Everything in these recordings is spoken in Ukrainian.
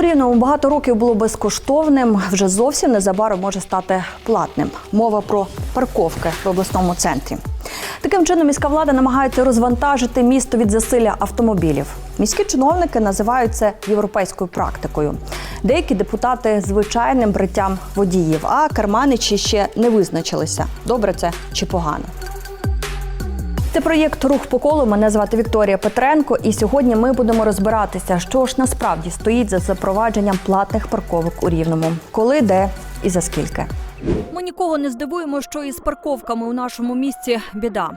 у багато років було безкоштовним, вже зовсім незабаром може стати платним. Мова про парковки в обласному центрі. Таким чином, міська влада намагається розвантажити місто від засилля автомобілів. Міські чиновники називають це європейською практикою. Деякі депутати звичайним бриттям водіїв, а керманичі ще не визначилися, добре це чи погано. Це проєкт Рух по колу. Мене звати Вікторія Петренко, і сьогодні ми будемо розбиратися, що ж насправді стоїть за запровадженням платних парковок у Рівному, коли, де і за скільки. Ми нікого не здивуємо, що із парковками у нашому місті біда.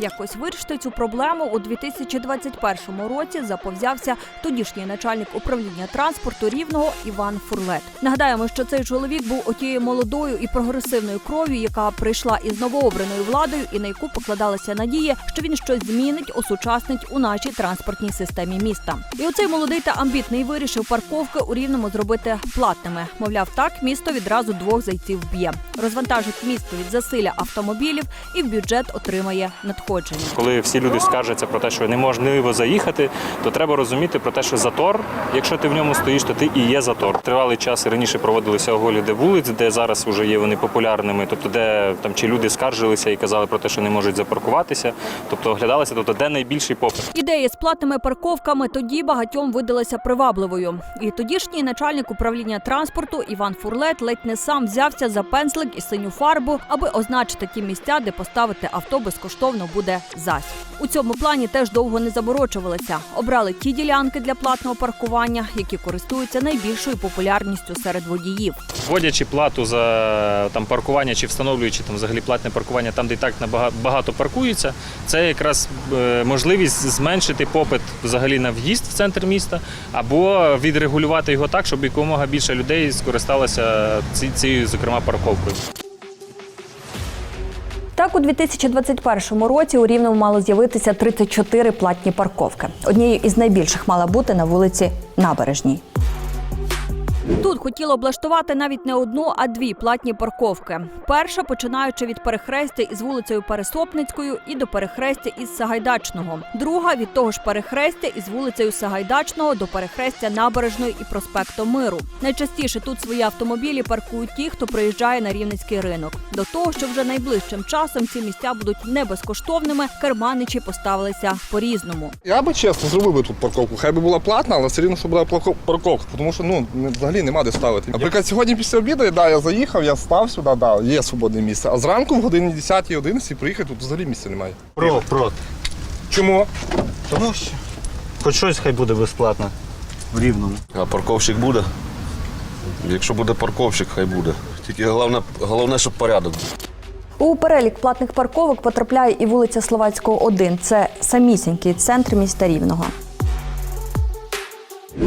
Якось вирішити цю проблему у 2021 році заповзявся тодішній начальник управління транспорту рівного Іван Фурлет. Нагадаємо, що цей чоловік був отією молодою і прогресивною кров'ю, яка прийшла із новообраною владою, і на яку покладалася надія, що він щось змінить, осучаснить у нашій транспортній системі міста. І оцей молодий та амбітний вирішив парковки у рівному зробити платними. Мовляв, так місто відразу двох зайців б'є, розвантажить місто від засилля автомобілів і в бюджет отримає надходження. Коли всі люди скаржаться про те, що неможливо заїхати, то треба розуміти про те, що затор, якщо ти в ньому стоїш, то ти і є затор. Тривалий час раніше проводилися огляди вулиць, де зараз вже є вони популярними, тобто де там чи люди скаржилися і казали про те, що не можуть запаркуватися, тобто оглядалися, тобто де найбільший попит. Ідея з платними парковками тоді багатьом видалася привабливою. І тодішній начальник управління транспорту Іван Фурлет ледь не сам взявся за пензлик і синю фарбу, аби означити ті місця, де поставити авто безкоштовно буде зась. У цьому плані теж довго не заборочувалися. Обрали ті ділянки для платного паркування, які користуються найбільшою популярністю серед водіїв. Вводячи плату за там паркування чи встановлюючи там взагалі платне паркування там, де і так багато паркуються, це якраз е, можливість зменшити попит взагалі на в'їзд в центр міста або відрегулювати його так, щоб якомога більше людей скористалося ці- цією, зокрема, парковкою. Так, у 2021 році у Рівному мало з'явитися 34 платні парковки. Однією із найбільших мала бути на вулиці Набережній. Тут хотіли облаштувати навіть не одну, а дві платні парковки. Перша починаючи від перехрестя із вулицею Пересопницькою і до перехрестя із Сагайдачного. Друга від того ж перехрестя із вулицею Сагайдачного до перехрестя Набережної і проспекту Миру. Найчастіше тут свої автомобілі паркують ті, хто приїжджає на рівненський ринок. До того, що вже найближчим часом ці місця будуть не безкоштовними, керманичі поставилися по-різному. Я би чесно зробив би тут парковку. Хай би була платна, але все рівно, щоб була парко- парковка, тому що ну не- взагалі нема де ставити. Наприклад, сьогодні після обіду да, я заїхав, я став сюди, да, є свободне місце. А зранку в годині 10 11 приїхати, тут взагалі місця немає. Про, проти. Чому? Тому що хоч щось хай буде безплатно в рівному. А парковщик буде? Якщо буде парковщик, хай буде. Тільки головне, головне щоб порядок. У перелік платних парковок потрапляє і вулиця Словацького, 1. Це самісінький центр міста Рівного.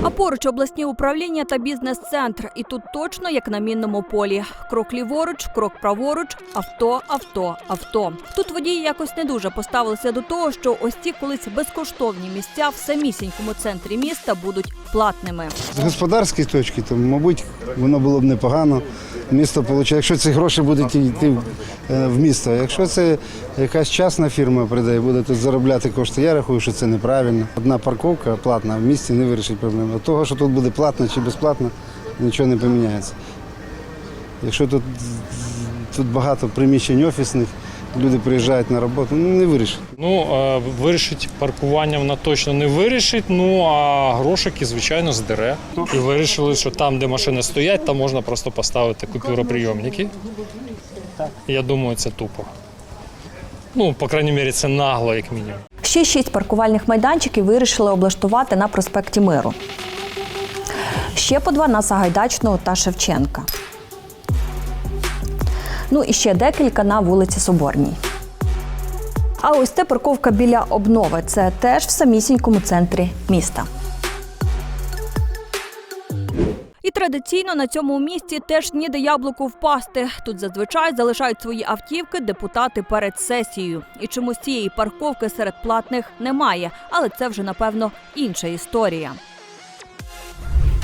А поруч обласні управління та бізнес-центр. І тут точно як на мінному полі. Крок ліворуч, крок праворуч, авто, авто, авто. Тут водії якось не дуже поставилися до того, що ось ці колись безкоштовні місця в самісінькому центрі міста будуть платними. З господарської точки, то, мабуть, воно було б непогано. Місто получає, якщо ці гроші будуть йти е, в місто. Якщо це якась частна фірма прийде і буде тут заробляти кошти, я рахую, що це неправильно. Одна парковка платна в місті не вирішить проблему. От того, що тут буде платно чи безплатно, нічого не поміняється. Якщо тут, тут багато приміщень офісних, люди приїжджають на роботу, ну не вирішить. Ну, вирішить паркування вона точно не вирішить, ну а грошики, звичайно, здере. І вирішили, що там, де машини стоять, там можна просто поставити купюроприйомники. Я думаю, це тупо. Ну, по крайній мірі, це нагло, як мінімум. Ще шість паркувальних майданчиків вирішили облаштувати на проспекті Миру. Ще по два на Сагайдачного та Шевченка. Ну і ще декілька на вулиці Соборній. А ось це парковка біля обнови. Це теж в самісінькому центрі міста. Традиційно на цьому місці теж ніде яблуку впасти. Тут зазвичай залишають свої автівки депутати перед сесією. І чомусь цієї парковки серед платних немає, але це вже напевно інша історія.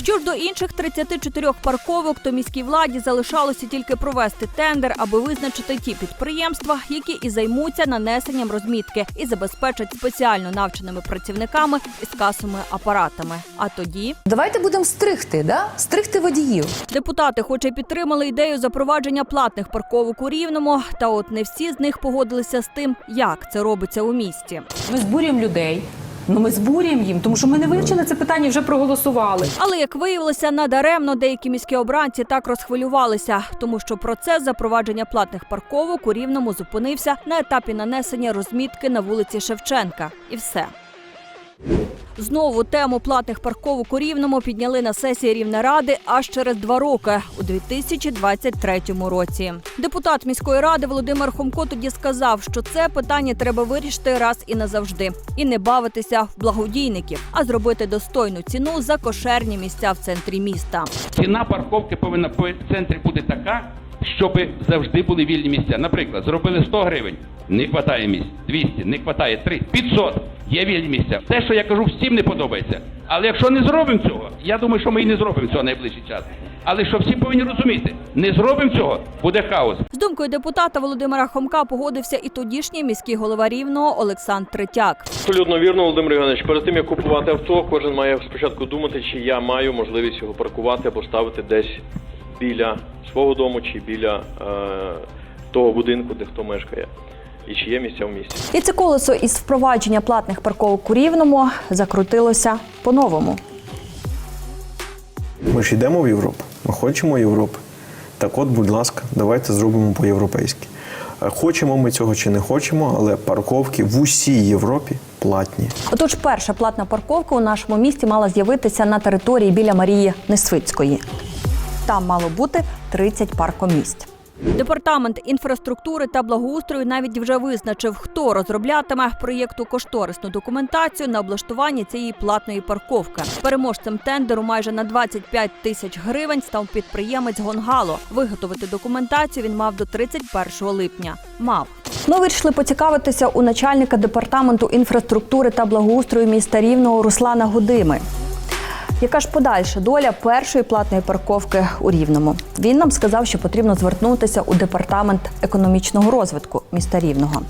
Що ж до інших 34 парковок, то міській владі залишалося тільки провести тендер, аби визначити ті підприємства, які і займуться нанесенням розмітки і забезпечать спеціально навченими працівниками із касовими апаратами. А тоді Давайте будемо стригти, да? стригти водіїв. Депутати, хоч і підтримали ідею запровадження платних парковок у Рівному, та от не всі з них погодилися з тим, як це робиться у місті. Ми збурюємо людей. Ну ми збурюємо їм, тому що ми не вивчили це питання, вже проголосували. Але як виявилося, надаремно деякі міські обранці так розхвилювалися, тому що процес запровадження платних парковок у Рівному зупинився на етапі нанесення розмітки на вулиці Шевченка, і все. Знову тему платних парковок у Рівному підняли на сесії Рівнеради аж через два роки у 2023 році. Депутат міської ради Володимир Хомко тоді сказав, що це питання треба вирішити раз і назавжди, і не бавитися в благодійників, а зробити достойну ціну за кошерні місця в центрі міста. Ціна парковки повинна по центрі бути така, щоб завжди були вільні місця. Наприклад, зробили 100 гривень, не вистачає місць, 200, не вистачає 3, 500, є вільні місця. Те, що я кажу, всім не подобається. Але якщо не зробимо цього, я думаю, що ми і не зробимо цього найближчий час. Але що всі повинні розуміти, не зробимо цього, буде хаос. З думкою депутата Володимира Хомка погодився і тодішній міський голова Рівного Олександр Третяк. Абсолютно вірно, Володимир Євгенович. Перед тим як купувати авто, кожен має спочатку думати, чи я маю можливість його паркувати або ставити десь біля свого дому чи біля е, того будинку, де хто мешкає, і чи є місця в місті. І це колесо із впровадження платних парковок у Рівному закрутилося по-новому. Ми ж йдемо в Європу. Ми хочемо Європи. Так от, будь ласка, давайте зробимо по-європейськи. Е, Хочемо ми цього чи не хочемо, але парковки в усій Європі платні. Отож, перша платна парковка у нашому місті мала з'явитися на території біля Марії Несвицької. Там мало бути 30 паркомісць. Департамент інфраструктури та благоустрою навіть вже визначив, хто розроблятиме проєкту кошторисну документацію на облаштування цієї платної парковки. Переможцем тендеру майже на 25 тисяч гривень став підприємець Гонгало. Виготовити документацію він мав до 31 липня. Мав. Ми вирішили поцікавитися у начальника департаменту інфраструктури та благоустрою міста Рівного Руслана Гудими. Яка ж подальша доля першої платної парковки у Рівному? Він нам сказав, що потрібно звернутися у департамент економічного розвитку міста Рівного.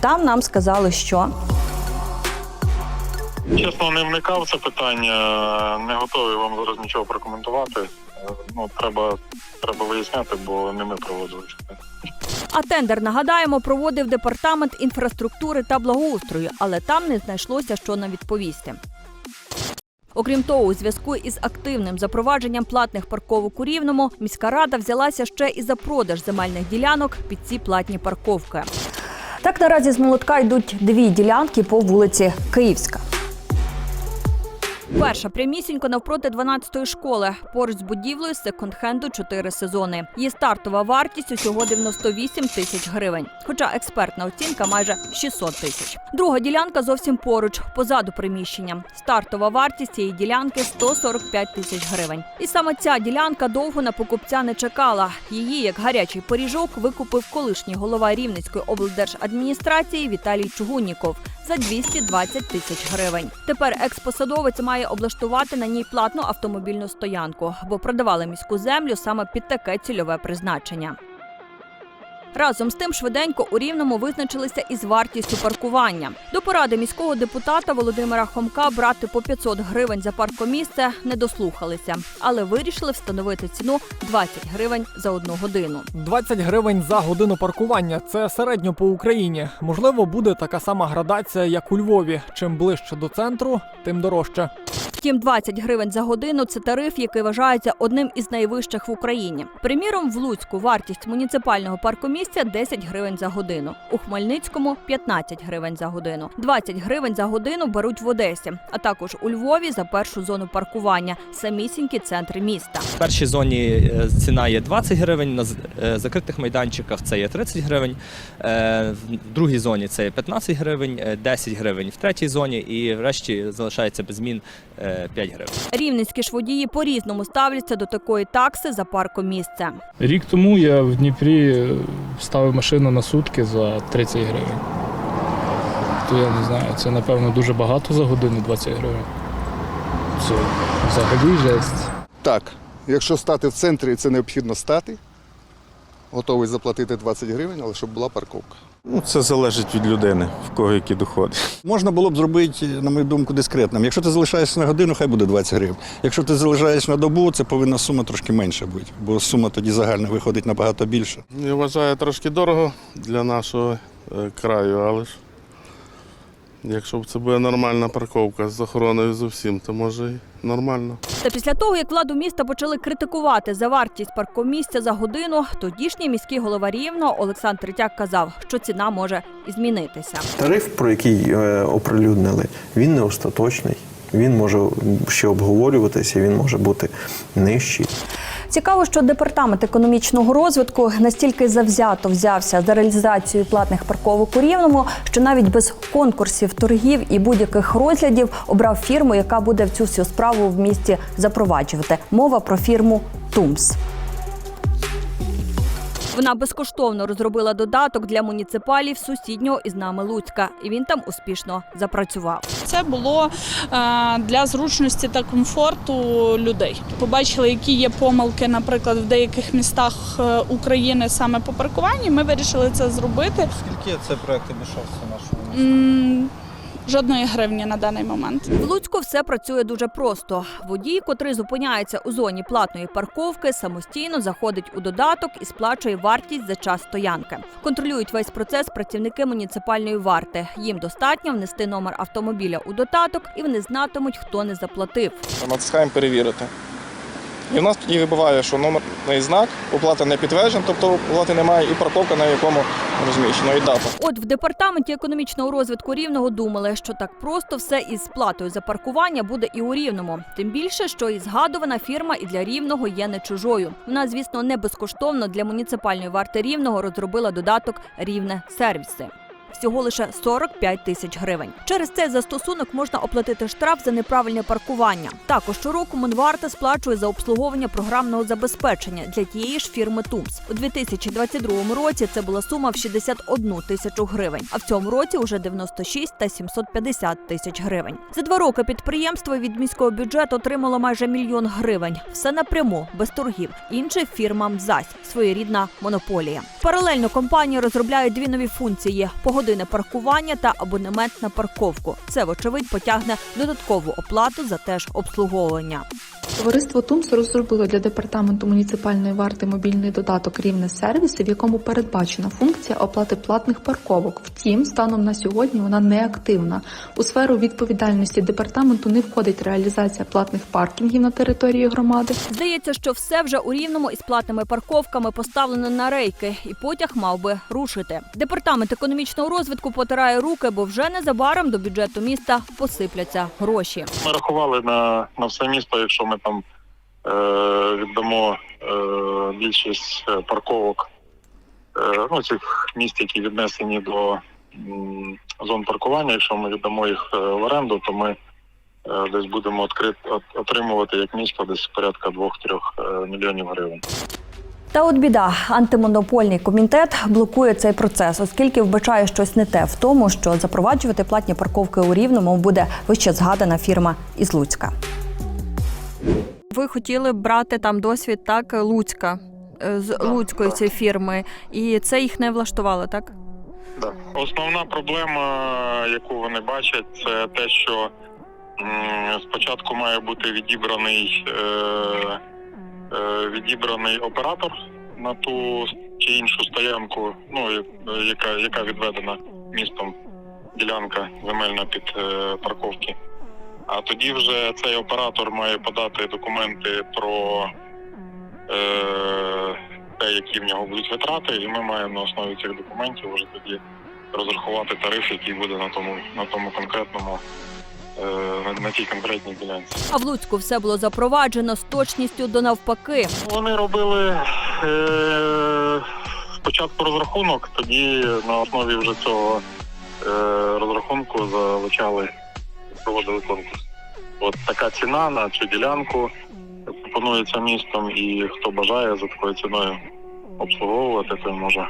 Там нам сказали, що Чесно, не вникав це питання, не готовий вам зараз нічого прокоментувати. Ну, треба, треба виясняти, бо не ми проводили це. а тендер нагадаємо проводив департамент інфраструктури та благоустрою, але там не знайшлося, що нам відповісти. Окрім того, у зв'язку із активним запровадженням платних парковок у Рівному, міська рада взялася ще і за продаж земельних ділянок під ці платні парковки. Так наразі з молотка йдуть дві ділянки по вулиці Київська. Перша прямісінько навпроти 12-ї школи. Поруч з будівлею секонд-хенду 4 сезони. Її стартова вартість усього 98 тисяч гривень. Хоча експертна оцінка майже 600 тисяч. Друга ділянка зовсім поруч, позаду приміщення. Стартова вартість цієї ділянки 145 тисяч гривень. І саме ця ділянка довго на покупця не чекала. Її, як гарячий поріжок, викупив колишній голова Рівненської облдержадміністрації Віталій Чугунніков за 220 тисяч гривень. Тепер експосадовець має облаштувати на ній платну автомобільну стоянку, бо продавали міську землю саме під таке цільове призначення. Разом з тим швиденько у Рівному визначилися із вартістю паркування. До поради міського депутата Володимира Хомка брати по 500 гривень за паркомісце не дослухалися, але вирішили встановити ціну 20 гривень за одну годину. 20 гривень за годину паркування це середньо по Україні. Можливо, буде така сама градація, як у Львові. Чим ближче до центру, тим дорожче. Втім, 20 гривень за годину це тариф, який вважається одним із найвищих в Україні. Приміром, в Луцьку вартість муніципального паркомісця 10 гривень за годину, у Хмельницькому 15 гривень за годину. 20 гривень за годину беруть в Одесі, а також у Львові за першу зону паркування, самісінькі центри міста. В першій зоні е, ціна є 20 гривень, на з- е, закритих майданчиках це є 30 гривень, е, в другій зоні це є 15 гривень, е, 10 гривень в третій зоні і врешті залишається без змін е, 5 гривень. Рівненські ж водії по-різному ставляться до такої такси за паркомісце. Рік тому я в Дніпрі ставив машину на сутки за 30 гривень. То я не знаю, це напевно дуже багато за годину 20 гривень. це взагалі жесть. Так, якщо стати в центрі, це необхідно стати. Готовий заплатити 20 гривень, але щоб була парковка. Ну, це залежить від людини, в кого які доходи. Можна було б зробити, на мою думку, дискретним. Якщо ти залишаєшся на годину, хай буде 20 гривень. Якщо ти залишаєшся на добу, це повинна сума трошки менша бути, бо сума тоді загальна виходить набагато більше. Я вважаю трошки дорого для нашого е, краю, але ж якщо б це була нормальна парковка з охороною з усім, то може і нормально. Та після того, як владу міста почали критикувати за вартість паркомісця за годину, тодішній міський голова Рівно Олександр Третяк казав, що ціна може і змінитися. Тариф, про який е, оприлюднили, він не остаточний. Він може ще обговорюватися, він може бути нижчий. Цікаво, що департамент економічного розвитку настільки завзято взявся за реалізацію платних парковок у Рівному, що навіть без конкурсів, торгів і будь-яких розглядів обрав фірму, яка буде в цю всю справу в місті запроваджувати. Мова про фірму Тумс. Вона безкоштовно розробила додаток для муніципалів сусіднього із нами Луцька, і він там успішно запрацював. Це було е, для зручності та комфорту людей. Побачили, які є помилки, наприклад, в деяких містах е, України саме по паркуванні. Ми вирішили це зробити. Скільки це проєкти обійшовся нашого? Жодної гривні на даний момент. В Луцьку все працює дуже просто. Водій, котрий зупиняється у зоні платної парковки, самостійно заходить у додаток і сплачує вартість за час стоянки. Контролюють весь процес працівники муніципальної варти. Їм достатньо внести номер автомобіля у додаток, і вони знатимуть, хто не заплатив. Натискаємо перевірити. І в нас тоді вибиває, що номерний знак, оплата не підтверджена, тобто оплати немає, і парковка на якому розміщена, і дата. От в департаменті економічного розвитку рівного думали, що так просто все із сплатою за паркування буде і у рівному. Тим більше, що і згадувана фірма і для рівного є не чужою. Вона, звісно, не безкоштовно для муніципальної варти рівного розробила додаток Рівне сервіси. Всього лише 45 тисяч гривень. Через цей застосунок можна оплатити штраф за неправильне паркування. Також щороку Монварта сплачує за обслуговування програмного забезпечення для тієї ж фірми Тумс. У 2022 році це була сума в 61 тисячу гривень, а в цьому році уже 96 та 750 тисяч гривень. За два роки підприємство від міського бюджету отримало майже мільйон гривень. Все напряму, без торгів. Іншим фірмам зась своєрідна монополія. Паралельно компанія розробляє дві нові функції: погодинне паркування та абонемент на парковку. Це, вочевидь, потягне додаткову оплату за теж обслуговування. Товариство Тумс розробило для департаменту муніципальної варти мобільний додаток рівне сервіси, в якому передбачена функція оплати платних парковок. Втім, станом на сьогодні вона не активна. У сферу відповідальності департаменту не входить реалізація платних паркінгів на території громади. Здається, що все вже у рівному із платними парковками поставлено на рейки, і потяг мав би рушити. Департамент економічного розвитку потирає руки, бо вже незабаром до бюджету міста посипляться гроші. Ми рахували на, на все місто, якщо ми там е, віддамо е, більшість е, парковок ну, цих міст, які віднесені до зон паркування, якщо ми віддамо їх в оренду, то ми десь будемо отримувати як місто десь порядка 2-3 е, мільйонів гривень. Та от біда, антимонопольний комітет блокує цей процес, оскільки вбачає щось не те в тому, що запроваджувати платні парковки у рівному буде вище згадана фірма із Луцька. Ви хотіли брати там досвід так Луцька е, з Луцької цієї фірми, і це їх не влаштувало, так? Да. Основна проблема, яку вони бачать, це те, що спочатку має бути відібраний, е, е, відібраний оператор на ту чи іншу стоянку, ну яка, яка відведена містом ділянка земельна під е, парковки. А тоді вже цей оператор має подати документи про е, те, які в нього будуть витрати, і ми маємо на основі цих документів вже тоді розрахувати тариф, який буде на тому на тому конкретному е, на, на тій конкретній ділянці. А в Луцьку все було запроваджено з точністю до навпаки. Вони робили е, спочатку розрахунок, тоді на основі вже цього е, розрахунку залучали, проводили конкурс. От така ціна на цю ділянку пропонується містом, і хто бажає за такою ціною обслуговувати, той може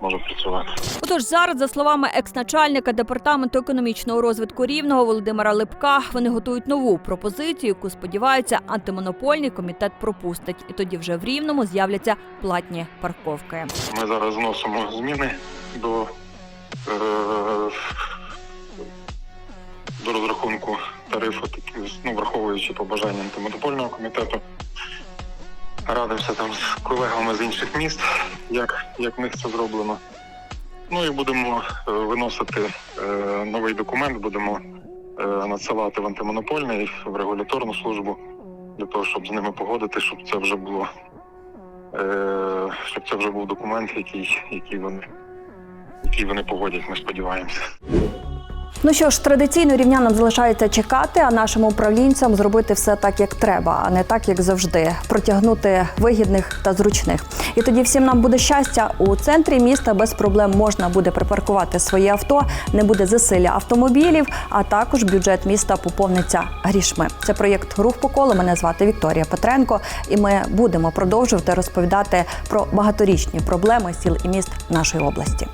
може працювати. Отож, зараз, за словами екс-начальника департаменту економічного розвитку рівного Володимира Липка, вони готують нову пропозицію, яку сподіваються, антимонопольний комітет пропустить. І тоді вже в рівному з'являться платні парковки. Ми зараз вносимо зміни до, враховуючи побажання антимонопольного комітету. Радимося там з колегами з інших міст, як, як в них це зроблено. Ну і будемо е, виносити е, новий документ, будемо е, надсилати в антимонопольний, в регуляторну службу для того, щоб з ними погодити, щоб це вже було е, щоб це вже був документ, який, який вони який вони погодять, ми сподіваємося. Ну що ж, традиційно рівнянам залишається чекати, а нашим управлінцям зробити все так, як треба, а не так, як завжди. Протягнути вигідних та зручних. І тоді всім нам буде щастя. У центрі міста без проблем можна буде припаркувати своє авто, не буде засилля автомобілів, а також бюджет міста поповниться грішми. Це проєкт Рух по колу. Мене звати Вікторія Петренко, і ми будемо продовжувати розповідати про багаторічні проблеми сіл і міст нашої області.